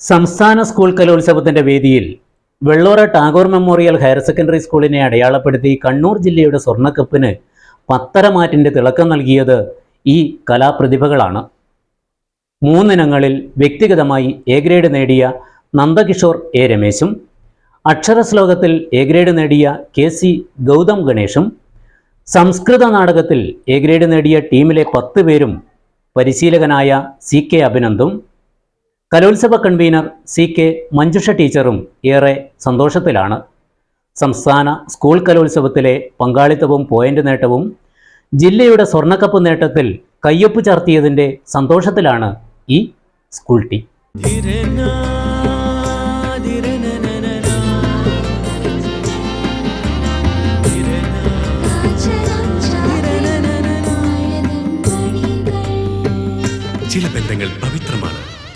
സംസ്ഥാന സ്കൂൾ കലോത്സവത്തിന്റെ വേദിയിൽ Vellora Tagore memorial higher secondary സ്കൂളിനെ അടയാളപ്പെടുത്തി കണ്ണൂർ ജില്ലയുടെ സ്വർണക്കപ്പിന് പത്തരമാറ്റിന്റെ തിളക്കം നൽകിയത് ഈ കലാപ്രതിഭകളാണ്. മൂന്നിനങ്ങളിൽ വ്യക്തിഗതമായി എ ഗ്രേഡ് നേടിയ നന്ദകിഷോർ എ രമേശും അക്ഷരശ്ലോകത്തിൽ എ ഗ്രേഡ് നേടിയ കെ സി ഗൗതം ഗണേഷും സംസ്കൃത നാടകത്തിൽ എ ഗ്രേഡ് നേടിയ ടീമിലെ പത്ത് പേരും പരിശീലകനായ സി കെ അഭിനന്ദും കലോത്സവ കൺവീനർ സി കെ മഞ്ജുഷ ടീച്ചറും ഏറെ സന്തോഷത്തിലാണ്. സംസ്ഥാന സ്കൂൾ കലോത്സവത്തിലെ പങ്കാളിത്തവും പോയിന്റ് നേട്ടവും ജില്ലയുടെ സ്വർണക്കപ്പ് നേട്ടത്തിൽ കയ്യൊപ്പ് ചാർത്തിയതിന്റെ സന്തോഷത്തിലാണ് ഈ സ്കൂൾ ടീം ചില ബന്ധങ്ങൾ പവിത്രമാണ്.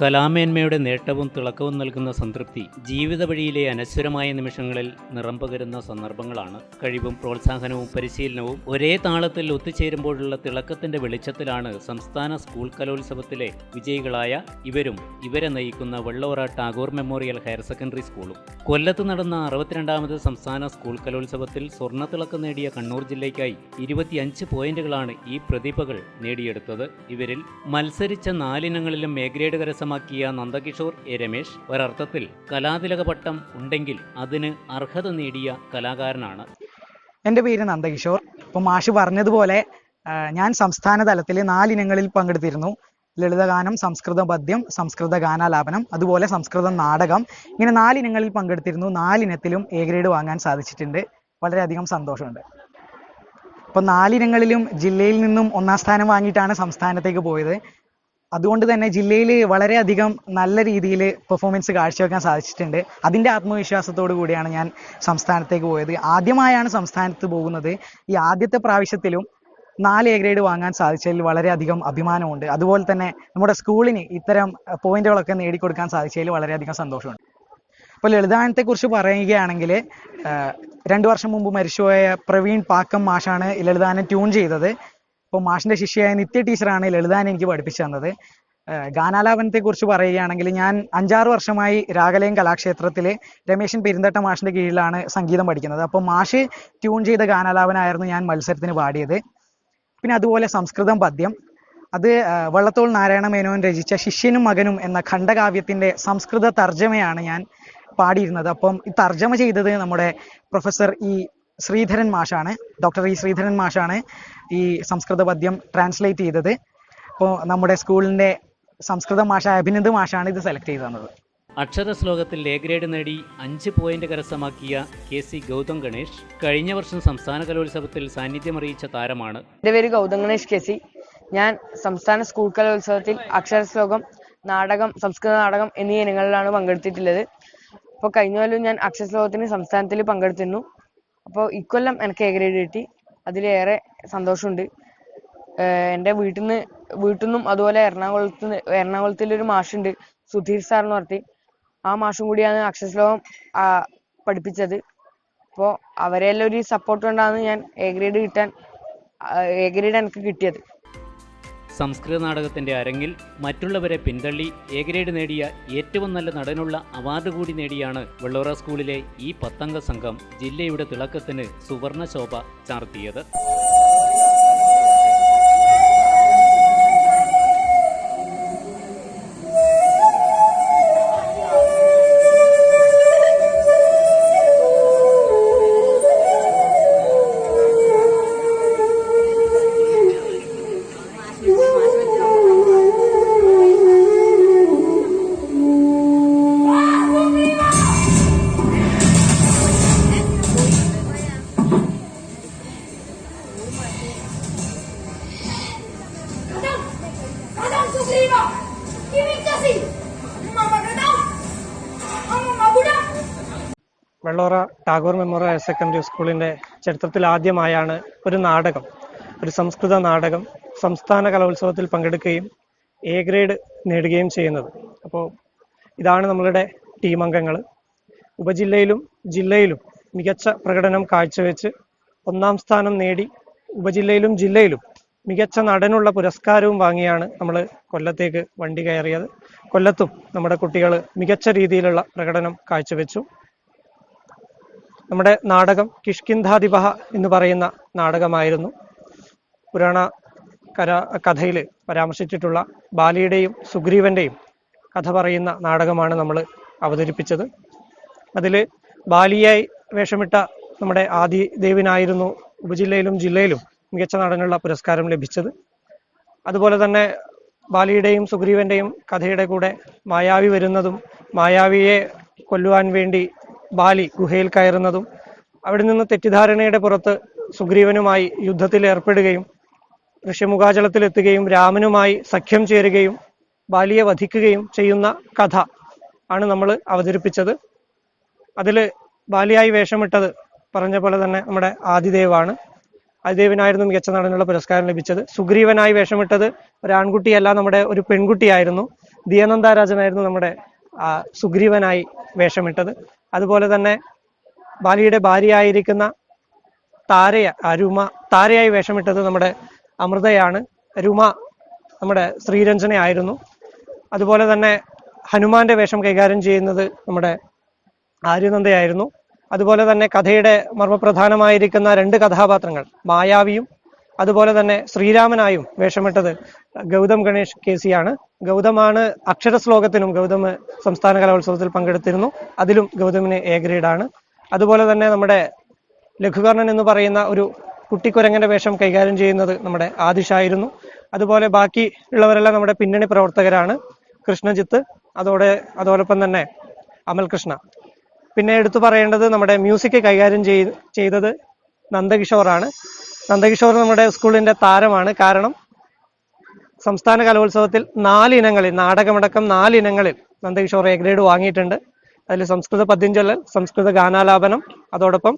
കലാമേന്മയുടെ നേട്ടവും തിളക്കവും നൽകുന്ന സംതൃപ്തി ജീവിത വഴിയിലെ അനശ്വരമായ നിമിഷങ്ങളിൽ നിറം പകരുന്ന സന്ദർഭങ്ങളാണ്. കഴിവും പ്രോത്സാഹനവും പരിശീലനവും ഒരേ താളത്തിൽ ഒത്തുചേരുമ്പോഴുള്ള തിളക്കത്തിന്റെ വെളിച്ചത്തിലാണ് സംസ്ഥാന സ്കൂൾ കലോത്സവത്തിലെ വിജയികളായ ഇവരും ഇവരെ നയിക്കുന്ന Vellora Tagore memorial higher secondary സ്കൂളും. കൊല്ലത്ത് നടന്ന അറുപത്തിരണ്ടാമത് സംസ്ഥാന സ്കൂൾ കലോത്സവത്തിൽ സ്വർണ സ്വർണത്തിളക്കം നേടിയ കണ്ണൂർ ജില്ലയ്ക്കായി ഇരുപത്തിയഞ്ച് പോയിന്റുകളാണ് ഈ പ്രതിഭകൾ നേടിയെടുത്തത്. ഇവരിൽ മത്സരിച്ച നാലിനങ്ങളിലും എ ഗ്രേഡ് കരസ്ഥമാക്കിയ നന്ദകിഷോർ എ രമേശ്. ഒരർത്ഥത്തിൽ കലാതിലക പട്ടം ഉണ്ടെങ്കിൽ അതിന് അർഹത നേടിയ കലാകാരനാണ്. എന്റെ പേര് നന്ദകിഷോർ. ഇപ്പം മാഷ് പറഞ്ഞതുപോലെ ഞാൻ സംസ്ഥാന തലത്തിൽ നാലിനങ്ങളിൽ പങ്കെടുത്തിരുന്നു. ലളിതഗാനം സംസ്കൃത പദ്യം സംസ്കൃത ഗാനാലാപനം അതുപോലെ സംസ്കൃത നാടകം. ഇങ്ങനെ നാലിനങ്ങളിൽ പങ്കെടുത്തിരുന്നു. നാലിനത്തിലും എ ഗ്രേഡ് വാങ്ങാൻ സാധിച്ചിട്ടുണ്ട്. വളരെയധികം സന്തോഷമുണ്ട്. അപ്പോൾ നാലിനങ്ങളിലും ജില്ലയിൽ നിന്നും ഒന്നാം സ്ഥാനം വാങ്ങിയിട്ടാണ് സംസ്ഥാനത്തേക്ക് പോയത്. അതുകൊണ്ട് തന്നെ ജില്ലയിൽ വളരെയധികം നല്ല രീതിയിൽ പെർഫോമൻസ് കാഴ്ചവെക്കാൻ സാധിച്ചിട്ടുണ്ട്. അതിന്റെ ആത്മവിശ്വാസത്തോടു കൂടിയാണ് ഞാൻ സംസ്ഥാനത്തേക്ക് പോയത്. ആദ്യമായാണ് സംസ്ഥാനത്ത് പോകുന്നത്. ഈ ആദ്യത്തെ പ്രാവശ്യത്തിലും നാല് എ ഗ്രേഡ് വാങ്ങാൻ സാധിച്ചതിൽ വളരെയധികം അഭിമാനമുണ്ട്. അതുപോലെ തന്നെ നമ്മുടെ സ്കൂളിന് ഇത്തരം പോയിന്റുകളൊക്കെ നേടിക്കൊടുക്കാൻ സാധിച്ചതിൽ വളരെയധികം സന്തോഷമുണ്ട്. അപ്പോൾ ലളിതാനത്തെക്കുറിച്ച് പറയുകയാണെങ്കിൽ രണ്ടു വർഷം മുമ്പ് മരിച്ചുപോയ പ്രവീൺ പാക്കം മാഷാണ് ലളിതാനം ട്യൂൺ ചെയ്തത്. അപ്പോൾ മാഷിന്റെ ശിഷ്യയായ നിത്യ ടീച്ചറാണ് ലളിതാനെ എനിക്ക് പഠിപ്പിച്ചു തന്നത്. ഗാനാലാപനത്തെ കുറിച്ച് പറയുകയാണെങ്കിൽ ഞാൻ അഞ്ചാറ് വർഷമായി രാഗലയം കലാക്ഷേത്രത്തിൽ രമേശൻ പെരുന്തട്ട മാഷിന്റെ കീഴിലാണ് സംഗീതം പഠിക്കുന്നത്. അപ്പോൾ മാഷ് ട്യൂൺ ചെയ്ത ഗാനാലാപനമായിരുന്നു ഞാൻ മത്സരത്തിന് പാടിയത്. പിന്നെ അതുപോലെ സംസ്കൃതം പദ്യം. അത് വള്ളത്തോൾ നാരായണ മേനോൻ രചിച്ച ശിഷ്യനും മകനും എന്ന ഖണ്ഡകാവ്യത്തിന്റെ സംസ്കൃത തർജമയാണ് ഞാൻ പാടിയിരുന്നത്. അപ്പം ഈ തർജമ ചെയ്തത് നമ്മുടെ പ്രൊഫസർ ഇ ശ്രീധരൻ മാഷാണ്. ഡോക്ടർ ഇ ശ്രീധരൻ മാഷാണ്. ഈ സംസ്കൃത പദ്യം ട്രാൻസ്ലേറ്റ് ചെയ്തത്. അപ്പോൾ നമ്മുടെ സ്കൂളിന്റെ സംസ്കൃത മാഷ അഭിനന്ദ് മാഷാണ് ഇത് സെലക്ട് ചെയ്ത് തന്നത്. അക്ഷര ശ്ലോകത്തിൽ എ ഗ്രേഡ് നേടി അഞ്ച് പോയിന്റ് കരസ്ഥമാക്കിയ കെ സി ഗൗതം ഗണേഷ് കഴിഞ്ഞ വർഷം സംസ്ഥാന കലോത്സവത്തിൽ സാന്നിധ്യം അറിയിച്ച താരമാണ്. എന്റെ പേര് ഗൗതം ഗണേഷ് കെ സി. ഞാൻ സംസ്ഥാന സ്കൂൾ കലോത്സവത്തിൽ അക്ഷര ശ്ലോകം നാടകം സംസ്കൃത നാടകം എന്നീ ഇനങ്ങളിലാണ് പങ്കെടുത്തിട്ടുള്ളത്. അപ്പോൾ കഴിഞ്ഞ കൊല്ലം ഞാൻ അക്ഷര ശ്ലോകത്തിന് സംസ്ഥാനത്തിൽ പങ്കെടുത്തിരുന്നു. അപ്പോൾ ഇക്കൊല്ലം എനിക്ക് എ ഗ്രേഡ് കിട്ടി. അതിലേറെ സന്തോഷമുണ്ട്. എന്റെ വീട്ടിൽ നിന്ന് വീട്ടിൽ നിന്നും അതുപോലെ എറണാകുളത്ത് എറണാകുളത്തിൽ ഒരു മാഷുണ്ട് സുധീർ സാർ എന്ന് പറഞ്ഞിട്ട്. ആ മാഷും കൂടിയാണ് അക്ഷരശ്ലോകം പഠിപ്പിച്ചത്. അപ്പോൾ അവരെല്ലാം ഒരു സപ്പോർട്ട് കൊണ്ടാണ് ഞാൻ എ ഗ്രേഡ് കിട്ടാൻ എ ഗ്രേഡ് എനിക്ക് കിട്ടിയത്. സംസ്കൃത നാടകത്തിന്റെ അരങ്ങിൽ മറ്റുള്ളവരെ പിന്തള്ളി എ ഗ്രേഡ് നേടിയ ഏറ്റവും നല്ല നടനുള്ള അവാർഡ് കൂടി നേടിയാണ് വെള്ളോറ സ്കൂളിലെ ഈ പത്തംഗ സംഘം ജില്ലയുടെ തിളക്കത്തിന് സുവർണ ശോഭ ചാർത്തിയത്. വെള്ളോറ ടാഗോർ മെമ്മോറിയൽ സെക്കൻഡറി സ്കൂളിന്റെ ചരിത്രത്തിൽ ആദ്യമായാണ് ഒരു നാടകം ഒരു സംസ്കൃത നാടകം സംസ്ഥാന കലോത്സവത്തിൽ പങ്കെടുക്കുകയും എ ഗ്രേഡ് നേടുകയും ചെയ്യുന്നത്. അപ്പോൾ ഇതാണ് നമ്മളുടെ ടീം അംഗങ്ങൾ. ഉപജില്ലയിലും ജില്ലയിലും മികച്ച പ്രകടനം കാഴ്ചവെച്ച് ഒന്നാം സ്ഥാനം നേടി ഉപജില്ലയിലും ജില്ലയിലും മികച്ച നടനുള്ള പുരസ്കാരവും വാങ്ങിയാണ് നമ്മൾ കൊല്ലത്തേക്ക് വണ്ടി കയറിയത്. കൊല്ലത്തും നമ്മുടെ കുട്ടികൾ മികച്ച രീതിയിലുള്ള പ്രകടനം കാഴ്ചവെച്ചു. നമ്മുടെ നാടകം കിഷ്കിന്ധാതിപഹ എന്ന് പറയുന്ന നാടകമായിരുന്നു. പുരാണ കര കഥയിൽ പരാമർശിച്ചിട്ടുള്ള ബാലിയുടെയും സുഗ്രീവന്റെയും കഥ പറയുന്ന നാടകമാണ് നമ്മൾ അവതരിപ്പിച്ചത്. അതിൽ ബാലിയായി വേഷമിട്ട നമ്മുടെ ആദി ദേവിനായിരുന്നു ഉപജില്ലയിലും ജില്ലയിലും മികച്ച നടനുള്ള പുരസ്കാരം ലഭിച്ചത്. അതുപോലെ തന്നെ ബാലിയുടെയും സുഗ്രീവന്റെയും കഥയുടെ കൂടെ മായാവി വരുന്നതും മായാവിയെ കൊല്ലുവാൻ വേണ്ടി ബാലി ഗുഹയിൽ കയറുന്നതും അവിടെ നിന്ന് തെറ്റിദ്ധാരണയുടെ പുറത്ത് സുഗ്രീവനുമായി യുദ്ധത്തിൽ ഏർപ്പെടുകയും ഋഷ്യമുഖാചലത്തിലെത്തുകയും രാമനുമായി സഖ്യം ചേരുകയും ബാലിയെ വധിക്കുകയും ചെയ്യുന്ന കഥ ആണ് നമ്മൾ അവതരിപ്പിച്ചത്. അതിൽ ബാലിയായി വേഷമിട്ടത് പറഞ്ഞ പോലെ തന്നെ നമ്മുടെ ആദിദേവാണ്. ആദിദേവിനായിരുന്നു മികച്ച നടനുള്ള പുരസ്കാരം ലഭിച്ചത്. സുഗ്രീവനായി വേഷമിട്ടത് ഒരു ആൺകുട്ടിയല്ല നമ്മുടെ ഒരു പെൺകുട്ടിയായിരുന്നു. ദിയനന്ദാരാജനായിരുന്നു നമ്മുടെ സുഗ്രീവനായി വേഷമിട്ടത്. അതുപോലെ തന്നെ ബാലിയുടെ ഭാര്യയായിരിക്കുന്ന താരയ അരുമ താരയായി വേഷമിട്ടത് നമ്മുടെ അമൃതയാണ്. രുമ നമ്മുടെ ശ്രീരഞ്ജന ആയിരുന്നു. അതുപോലെ തന്നെ ഹനുമാന്റെ വേഷം കൈകാര്യം ചെയ്യുന്നത് നമ്മുടെ ആര്യനന്ദയായിരുന്നു. അതുപോലെ തന്നെ കഥയുടെ മർമ്മപ്രധാനമായിരിക്കുന്ന രണ്ട് കഥാപാത്രങ്ങൾ മായാവിയും അതുപോലെ തന്നെ ശ്രീരാമനായും വേഷമിട്ടത് ഗൗതം ഗണേഷ് കെ ആണ് ഗൗതമാണ് അക്ഷര ശ്ലോകത്തിനും ഗൗതം സംസ്ഥാന കലോത്സവത്തിൽ പങ്കെടുത്തിരുന്നു. അതിലും ഗൗതമിന് എ ഗ്രേഡാണ്. അതുപോലെ തന്നെ നമ്മുടെ ലഘുകർണൻ എന്ന് പറയുന്ന ഒരു കുട്ടിക്കുരങ്ങന്റെ വേഷം കൈകാര്യം ചെയ്യുന്നത് നമ്മുടെ ആദിഷായിരുന്നു. അതുപോലെ ബാക്കി ഉള്ളവരെല്ലാം നമ്മുടെ പിന്നണി പ്രവർത്തകരാണ്. കൃഷ്ണജിത്ത് അതോടെ അതോടൊപ്പം തന്നെ അമൽ കൃഷ്ണ പിന്നെ എടുത്തു പറയേണ്ടത് നമ്മുടെ മ്യൂസിക് കൈകാര്യം ചെയ്ത് ചെയ്തത് നന്ദകിഷോറാണ്. നന്ദകിഷോർ നമ്മുടെ സ്കൂളിന്റെ താരമാണ്. കാരണം സംസ്ഥാന കലോത്സവത്തിൽ നാല് ഇനങ്ങളിൽ നാടകമടക്കം നാല് ഇനങ്ങളിൽ നന്ദകിഷോർ എ ഗ്രേഡ് വാങ്ങിയിട്ടുണ്ട്. അതിൽ സംസ്കൃത പദ്യം ചൊല്ലൽ സംസ്കൃത ഗാനാലാപനം അതോടൊപ്പം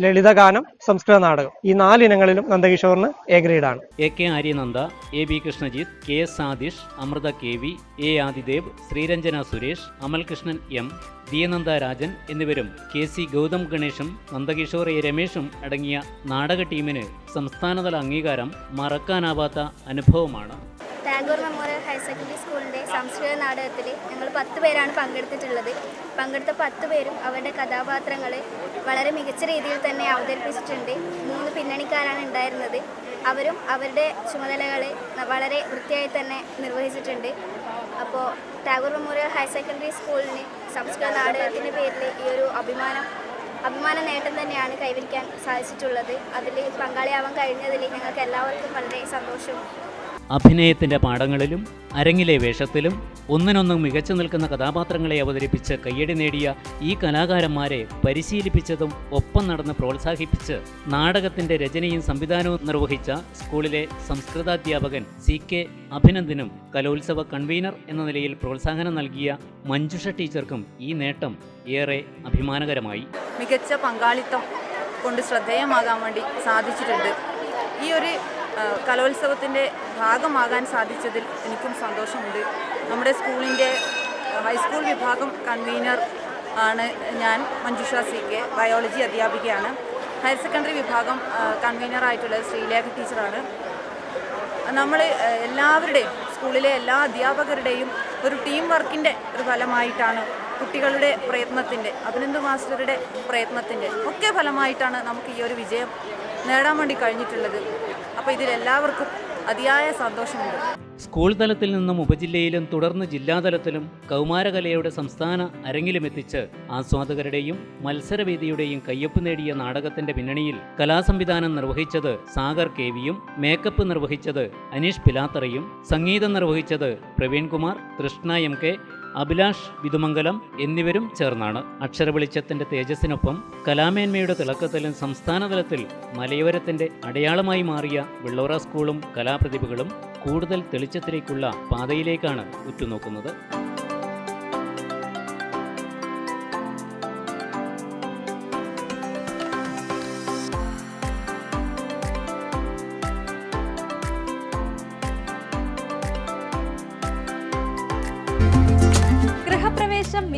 ലളിതഗാനം സംസ്കൃത നാടകം. ഈ നാലിനങ്ങളിലും നന്ദകിഷോറിന് A ഗ്രേഡാണ്. A K Aryananda A B Krishnajith K S Aadish Amritha K V A Aadidev Sreeranjana Suresh Amalkrishnan M Diyananda Rajan എന്നിവരും കെ സി ഗൗതം ഗണേഷും നന്ദകിഷോർ എ രമേഷും അടങ്ങിയ നാടക ടീമിന് സംസ്ഥാനതല അംഗീകാരം മറക്കാനാവാത്ത അനുഭവമാണ്. ടാഗോർ മെമ്മോറിയൽ ഹയർ സെക്കൻഡറി സ്കൂളിന്റെ സംസ്കൃത നാടകത്തിൽ ഞങ്ങൾ പത്ത് പേരാണ് പങ്കെടുത്തിട്ടുള്ളത്. പങ്കെടുത്ത പത്ത് പേരും അവരുടെ കഥാപാത്രങ്ങൾ വളരെ മികച്ച രീതിയിൽ തന്നെ അവതരിപ്പിച്ചിട്ടുണ്ട്. മൂന്ന് പിന്നണിക്കാരാണ് ഉണ്ടായിരുന്നത്. അവരും അവരുടെ ചുമതലകൾ വളരെ വൃത്തിയായി തന്നെ നിർവഹിച്ചിട്ടുണ്ട്. അപ്പോൾ ടാഗോർ മെമ്മോറിയൽ ഹയർ സെക്കൻഡറി സ്കൂളിന് സംസ്കൃത നാടകത്തിന്റെ പേരിൽ ഈ ഒരു അഭിമാനം അഭിമാന നേട്ടം തന്നെയാണ് കൈവരിക്കാൻ സാധിച്ചിട്ടുള്ളത്. അതിൽ പങ്കാളിയാവാൻ കഴിഞ്ഞതിൽ ഞങ്ങൾക്ക് എല്ലാവർക്കും വളരെ സന്തോഷവും അഭിനയത്തിന്റെ പാഠങ്ങളിലും അരങ്ങിലെ വേഷത്തിലും ഒന്നിനൊന്നും മികച്ചു നിൽക്കുന്ന കഥാപാത്രങ്ങളെ അവതരിപ്പിച്ച് കയ്യടി നേടിയ ഈ കലാകാരന്മാരെ പരിശീലിപ്പിച്ചതും ഒപ്പം നടന്ന് പ്രോത്സാഹിപ്പിച്ച് നാടകത്തിന്റെ രചനയും സംവിധാനവും നിർവഹിച്ച സ്കൂളിലെ സംസ്കൃതാധ്യാപകൻ സി കെ അഭിനന്ദനും കലോത്സവ കൺവീനർ എന്ന നിലയിൽ പ്രോത്സാഹനം നൽകിയ മഞ്ജുഷ ടീച്ചർക്കും ഈ നേട്ടം ഏറെ അഭിമാനകരമായി. മികച്ച പങ്കാളിത്തം കൊണ്ട് ശ്രദ്ധേയമാകാൻ വേണ്ടി സാധിച്ചിട്ടുണ്ട്. ഈ ഒരു കലോത്സവത്തിന്റെ ഭാഗമാകാൻ സാധിച്ചതിൽ എനിക്കും സന്തോഷമുണ്ട്. നമ്മുടെ സ്കൂളിന്റെ ഹൈസ്കൂൾ വിഭാഗം കൺവീനർ ആണ് ഞാൻ മഞ്ജുഷ സി കെ ബയോളജി അധ്യാപികയാണ്. ഹയർ സെക്കൻഡറി വിഭാഗം കൺവീനറായിട്ടുള്ളത് ശ്രീലേഖ ടീച്ചറാണ്. നമ്മൾ എല്ലാവരുടെയും സ്കൂളിലെ എല്ലാ അധ്യാപകരുടെയും ഒരു ടീം വർക്കിന്റെ ഒരു ഫലമായിട്ടാണ് കുട്ടികളുടെ പ്രയത്നത്തിന്റെ അഭിനന്ദ് മാസ്റ്ററുടെ പ്രയത്നത്തിന്റെ ഒക്കെ ഫലമായിട്ടാണ് നമുക്ക് ഈ ഒരു വിജയം നേടാൻ വേണ്ടി കഴിഞ്ഞിട്ടുള്ളത്. അപ്പോൾ ഇതിലെല്ലാവർക്കും അതിയായ സന്തോഷമുണ്ട്. സ്കൂൾ തലത്തിൽ നിന്നും ഉപജില്ലയിലും തുടർന്ന് ജില്ലാതലത്തിലും കൗമാരകലയുടെ സംസ്ഥാന അരങ്ങിലും എത്തിച്ച് ആസ്വാദകരുടെയും മത്സരവേദിയുടെയും കയ്യൊപ്പ് നേടിയ നാടകത്തിന്റെ പിന്നണിയിൽ കലാസംവിധാനം നിർവഹിച്ചത് സാഗർ കെ വിയും മേക്കപ്പ് നിർവഹിച്ചത് അനീഷ് പിലാത്തറയും സംഗീതം നിർവഹിച്ചത് പ്രവീൺകുമാർ കൃഷ്ണ എം കെ അഭിലാഷ് വിതുമംഗലം എന്നിവരും ചേർന്നാണ്. അക്ഷരവെളിച്ചത്തിന്റെ തേജസ്സിനൊപ്പം കലാമേന്മയുടെ തിളക്കത്തിലും സംസ്ഥാനതലത്തിൽ മലയോരത്തിന്റെ അടയാളമായി മാറിയ വെള്ളോറ സ്കൂളും കലാപ്രതിഭകളും കൂടുതൽ തെളിച്ചത്തിലേക്കുള്ള പാതയിലേക്കാണ് ഉറ്റുനോക്കുന്നത്.